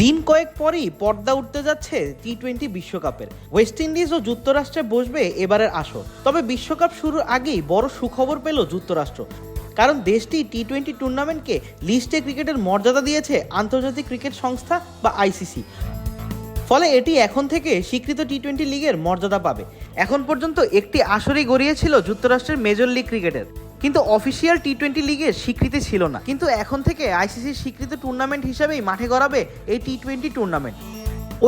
দিন কয়েক পরেই পর্দা উঠতে যাচ্ছে টি টোয়েন্টি বিশ্বকাপের। ওয়েস্ট ইন্ডিজ ও যুক্তরাষ্ট্রে বসবে এবারের আসর। তবে বিশ্বকাপ শুরুর আগেই বড় সুখবর পেল যুক্তরাষ্ট্র। কারণ দেশটি টি টোয়েন্টি টুর্নামেন্টকে লিস্টে ক্রিকেটের মর্যাদা দিয়েছে আন্তর্জাতিক ক্রিকেট সংস্থা বা আইসিসি ফলে এটি এখন থেকে স্বীকৃত টি টোয়েন্টি লিগের মর্যাদা পাবে। এখন পর্যন্ত একটি আসরই গড়িয়েছিল যুক্তরাষ্ট্রের মেজর লিগ ক্রিকেটের। কিন্তু অফিসিয়াল টি টোয়েন্টি লিগের স্বীকৃতি ছিল না। কিন্তু এখন থেকে আইসিসির স্বীকৃত টুর্নামেন্ট হিসাবেই মাঠে গড়াবে এই টি টোয়েন্টি টুর্নামেন্ট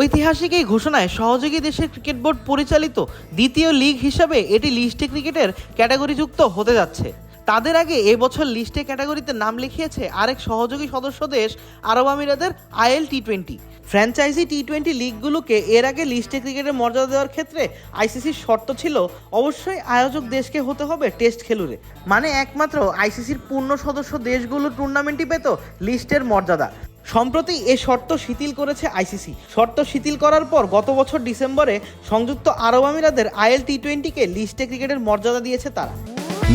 ঐতিহাসিক এই ঘোষণায় সহযোগী দেশের ক্রিকেট বোর্ড পরিচালিত দ্বিতীয় লিগ হিসাবে এটি লিস্টে ক্রিকেটের ক্যাটাগরিযুক্ত হতে যাচ্ছে। তাদের আগে এবছর লিস্টে ক্যাটাগরিতে নাম লিখিয়েছে আরেক সহযোগী সদস্য দেশ, আরব আমিরাতের IL T twenty franchise T twenty লিগগুলোকে এর আগে লিস্টে ক্রিকেটের মর্যাদা দেওয়ার ক্ষেত্রে আইসিসির শর্ত ছিল, অবশ্যই আয়োজক দেশকে হতে হবে টেস্ট খেলুড়ে। মানে একমাত্র আইসিসির পূর্ণ সদস্য দেশগুলো টুর্নামেন্টই পেত লিস্টের মর্যাদা। সম্প্রতি এ শর্ত শিথিল করেছে আইসিসি শর্ত শিথিল করার পর গত বছর ডিসেম্বরে সংযুক্ত আরব আমিরাতের আইএল টি টোয়েন্টিকে লিস্টে ক্রিকেটের মর্যাদা দিয়েছে তারা।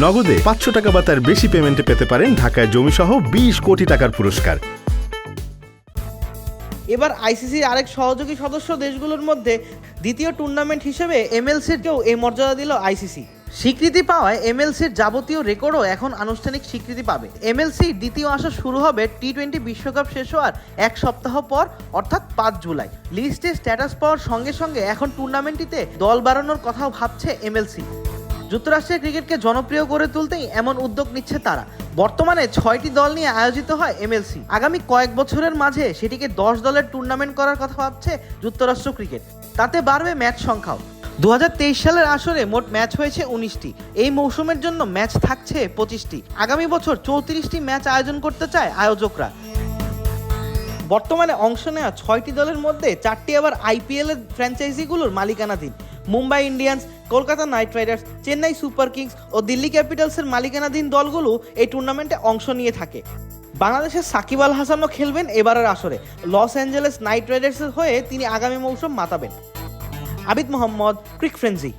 নগদে পাঁচশো টাকা বা তার বেশি পেমেন্টে পেতে পারেন ঢাকায় জমিসহ বিশ কোটি টাকার পুরস্কার। এবার আইসিসির আরেক সহযোগী সদস্য দেশগুলোর মধ্যে দ্বিতীয় টুর্নামেন্ট হিসেবে এমএলসিরকেও এই মর্যাদা দিল আইসিসি। স্বীকৃতি পাওয়ায় এমএলসির যাবতীয় রেকর্ডও এখন আনুষ্ঠানিক স্বীকৃতি পাবে। এমএলসি দ্বিতীয় আসর শুরু হবে টি টোয়েন্টি বিশ্বকাপ শেষ হওয়ার এক সপ্তাহ পর, অর্থাৎ পাঁচ জুলাই। লিস্টে স্ট্যাটাস পাওয়ার সঙ্গে সঙ্গে এখন টুর্নামেন্টটিতে দল বাড়ানোর কথাও ভাবছে এমএলসি। যুক্তরাষ্ট্রের ক্রিকেটকে জনপ্রিয় করে তুলতেই এমন উদ্যোগ নিচ্ছে তারা। বর্তমানে ছয়টি দল নিয়ে আয়োজিত হয় এমএলসি। আগামী কয়েক বছরের মাঝে সেটিকে দশ দলের টুর্নামেন্ট করার কথা ভাবছে যুক্তরাষ্ট্র ক্রিকেট। তাতে বাড়বে ম্যাচ সংখ্যাও। দু হাজার তেইশ সালের আসরে মোট ম্যাচ হয়েছে উনিশটি। এই মৌসুমের জন্য ম্যাচ থাকছে পঁচিশটি। আগামী বছর চৌত্রিশটি ম্যাচ আয়োজন করতে চায় আয়োজকরা। বর্তমানে অংশ নেওয়া ছয়টি দলের মধ্যে চারটি আবার আইপিএলের ফ্র্যাঞ্চাইজিগুলোর মালিকানাধীন। Mumbai Indians, Kolkata Knight Riders, Chennai Super Kings ও দিল্লি ক্যাপিটালসের মালিকানাধীন দলগুলো এই টুর্নামেন্টে অংশ নিয়ে থাকে। বাংলাদেশের সাকিব আল হাসানও খেলবেন এবারের আসরে। লস অ্যাঞ্জেলেস নাইট রাইডার্সের হয়ে তিনি আগামী মৌসুম মাতাবেন। আবিদ মোহাম্মদ, ক্রিক ফ্রেন্সি।